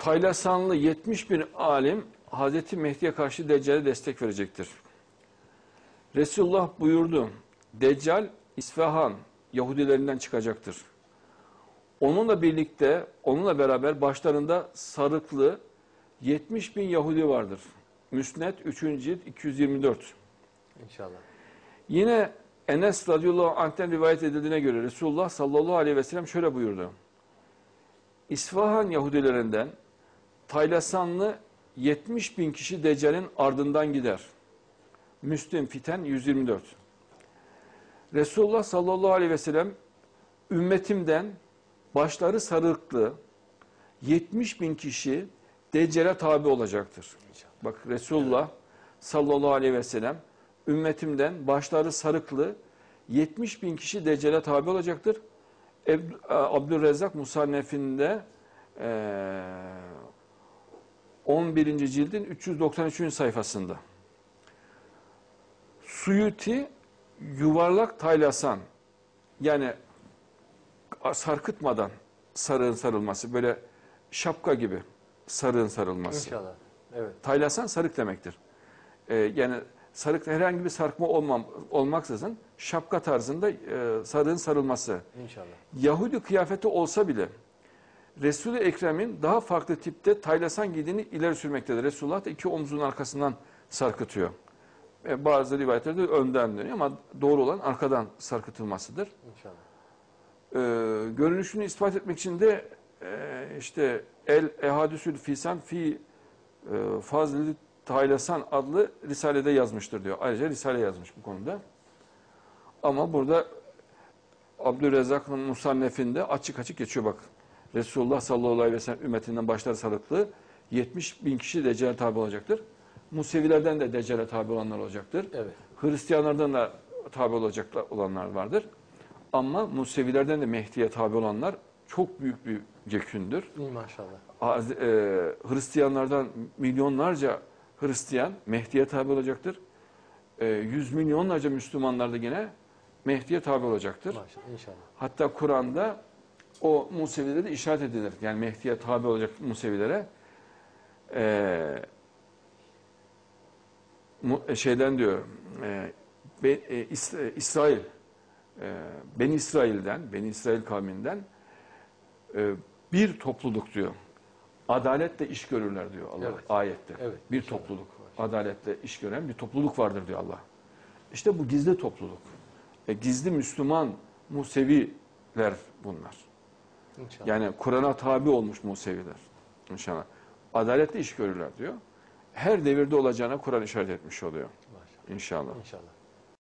Taylasanlı 70 bin alim Hazreti Mehdi'ye karşı Deccal'e destek verecektir. Resulullah buyurdu. Deccal İsfahan Yahudilerinden çıkacaktır. Onunla birlikte, onunla beraber başlarında sarıklı 70 bin Yahudi vardır. Müsned 3. cilt 224. İnşallah. Yine Enes radıyallahu anh'ten rivayet edildiğine göre Resulullah sallallahu aleyhi ve sellem şöyle buyurdu. İsfahan Yahudilerinden Taylasanlı 70 bin kişi Deccal'in ardından gider. Müslim Fiten 124. Resulullah sallallahu aleyhi ve sellem ümmetimden başları sarıklı 70 bin kişi Deccal'e tabi olacaktır. Bak Resulullah sallallahu aleyhi ve sellem ümmetimden başları sarıklı 70 bin kişi Deccal'e tabi olacaktır. Abdülrezzak Musannef'inde eee 11. cildin 393. sayfasında. Suyuti yuvarlak taylasan yani sarkıtmadan sarığın sarılması böyle şapka gibi sarığın sarılması. İnşallah. Evet. Taylasan sarık demektir. Ee, yani sarık herhangi bir sarkma olmam, olmaksızın şapka tarzında e, sarığın sarılması. İnşallah. Yahudi kıyafeti olsa bile Resul-i Ekrem'in daha farklı tipte taylasan giydiğini ileri sürmektedir. Resulullah da iki omzunun arkasından sarkıtıyor. E, bazı rivayetlerde önden dönüyor ama doğru olan arkadan sarkıtılmasıdır. İnşallah. E, görünüşünü ispat etmek için de e, işte El Ehadüsül Fisan fi e, Fazlı Taylasan adlı risalede yazmıştır diyor. Ayrıca risale yazmış bu konuda. Ama burada Abdülrezzak'ın Musannef'inde açık açık geçiyor bak. Resulullah sallallahu aleyhi ve sellem ümmetinden başlar sarıklı 70 bin kişi Deccal'e tabi olacaktır. Musevilerden de Deccal'e tabi olanlar olacaktır. Evet. Hristiyanlardan da tabi olacak olanlar vardır. Ama Musevilerden de Mehdi'ye tabi olanlar çok büyük bir yekündür. Maşallah. Az- e, Hristiyanlardan milyonlarca Hristiyan Mehdi'ye tabi olacaktır. E, yüz milyonlarca Müslümanlar da yine Mehdi'ye tabi olacaktır. Maşallah. İnşallah. Hatta Kur'an'da o Musevilere de işaret edilir. Yani Mehdi'ye tabi olacak Musevilere. E, mu- e, şeyden diyor, e, Be- e, İs- e, İsrail, e, Ben İsrail'den, Ben İsrail kavminden e, bir topluluk diyor. Adaletle iş görürler diyor Allah Evet. ayette. Evet. Bir topluluk. Adaletle iş gören bir topluluk vardır diyor Allah. İşte bu gizli topluluk. E, gizli Müslüman Museviler bunlar. İnşallah. Yani Kur'an'a tabi olmuş Museviler. İnşallah. Adaletle iş görürler diyor. Her devirde olacağına Kur'an işaret etmiş oluyor. İnşallah. İnşallah.